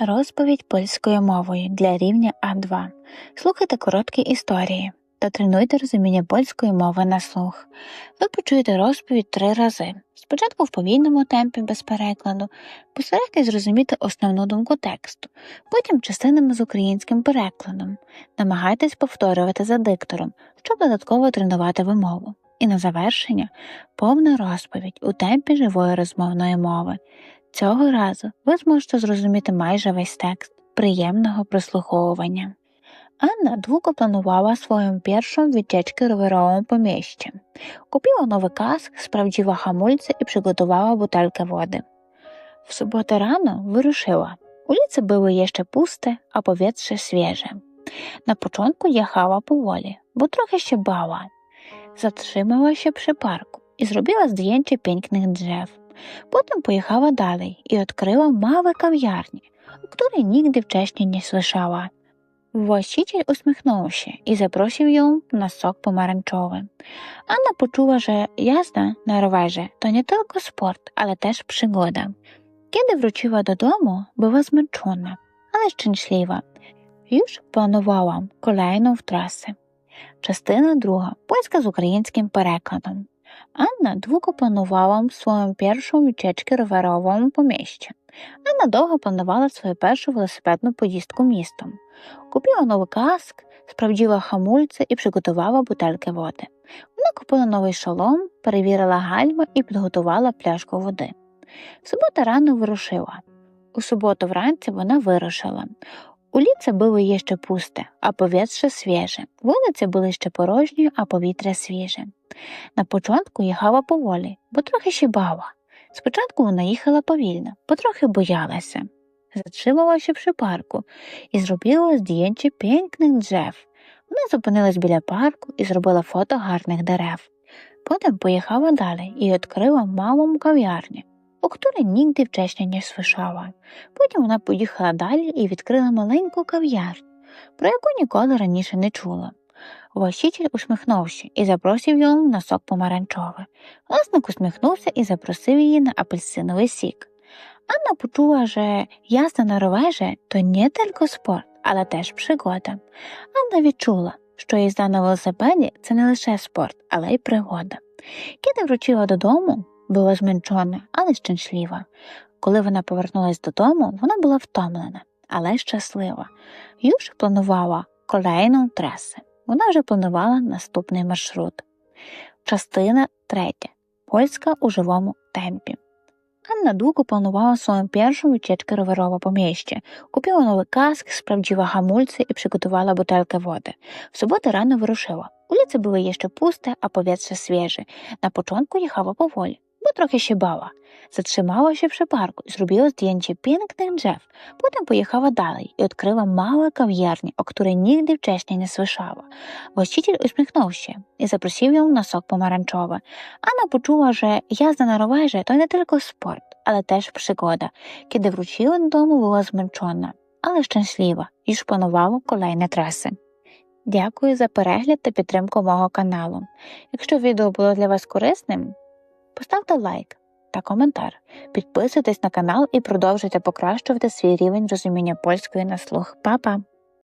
Розповідь польською мовою для рівня А2. Слухайте короткі історії та тренуйте розуміння польської мови на слух. Ви почуєте розповідь три рази. Спочатку в повільному темпі без перекладу, постарайтесь зрозуміти основну думку тексту, потім частинами з українським перекладом. Намагайтесь повторювати за диктором, щоб додатково тренувати вимову. І на завершення повна розповідь у темпі живої розмовної мови. Цього разу ви зможете зрозуміти майже весь текст приємного прослуховування. Анна długo planowała swoją pierwszą wycieczkę rowerową po mieście. Kupiła nowy kask, sprawdziła hamulce i przygotowała butelkę wody. W sobotę rano wyruszyła. Ulice były jeszcze puste, a powietrze świeże. Na początku jechała powoli, bo trochę się bała. Zatrzymała się przy parku i zrobiła zdjęcie pięknych drzew. Potem pojechała dalej i odkryła małe kawiarnie, o której nigdy wcześniej nie słyszała. Właściciel uśmiechnął się i zaprosił ją na sok pomarańczowy. Anna poczuła, że jazda na rowerze to nie tylko sport, ale też przygoda. Kiedy wróciła do domu, była zmęczona, ale szczęśliwa. Już planowałam kolejną trasę. Частина друга польська з українським перекладом. Анна długo planowała swoją pierwszą wycieczkę rowerową po mieście. Anna довго планувала свою першу велосипедну поїздку містом. Купила новий каск, справділа хамульце і приготувала бутельки води. Вона купила новий шолом, перевірила гальма і підготувала пляшку води. В суботу рано вирушила. У суботу вранці вона вирушила. Уліце було є ще пусте, а повітря свіже. Вулиці були ще порожні, а повітря свіже. На початку їхала поволі, бо трохи ще бала. Спочатку вона їхала повільно, бо трохи боялася. Się przy parku і зробила здjęcie pięknych drzew. Вона зупинилась біля парку і зробила фото гарних дерев. Потім поїхала далі і відкрила малу кав'ярню, у której nigdy wcześniej nie słyszała. Потім вона поїхала далі і відкрила маленьку кав'ярню, про яку ніколи раніше не чула. Власитель усміхнувся і запросив його на сок помаранчовий. Власник усміхнувся і запросив її на апельсиновий сік. Анна почула, що язда на ровежі то не тільки спорт, але теж пригода. Анна відчула, що їзда на велосипеді це не лише спорт, але й пригода. Kiedy вручила додому, була зменшена, але щаслива. Коли вона повернулась додому, вона була втомлена, але щаслива. Юж планувала kolejną трасу. Вона вже планувала наступний маршрут. Частина третя. Польська у живому темпі. Анна długo планувала свою першу rowerową po mieście. Kupiła nowy kask, sprawdziła hamulce i przygotowała butelkę wody. W sobotę rano wyruszyła. Ulice były jeszcze puste, a powietrze świeże. Na początku jechała powoli, bała. Zatrzymała się przy parku i zrobiła zdjęcie pięknych drzew. Potem pojechała dalej i odkryła małe kawiarnię, o której nigdy wcześniej nie słyszała. Właściciel uśmiechnął się i zaprosił ją na sok pomarańczowy. Anna poczuła, że jazda na rowerze to nie tylko sport, ale też przygoda. Kiedy wróciła do domu, była zmęczona, ale szczęśliwa. Już planowała kolejne trasy. Дякую за перегляд та підтримку мого каналу. Якщо відео було для вас корисним, поставте лайк та коментар. Підписуйтесь на канал і продовжуйте покращувати свій рівень розуміння польської на слух. Па-па!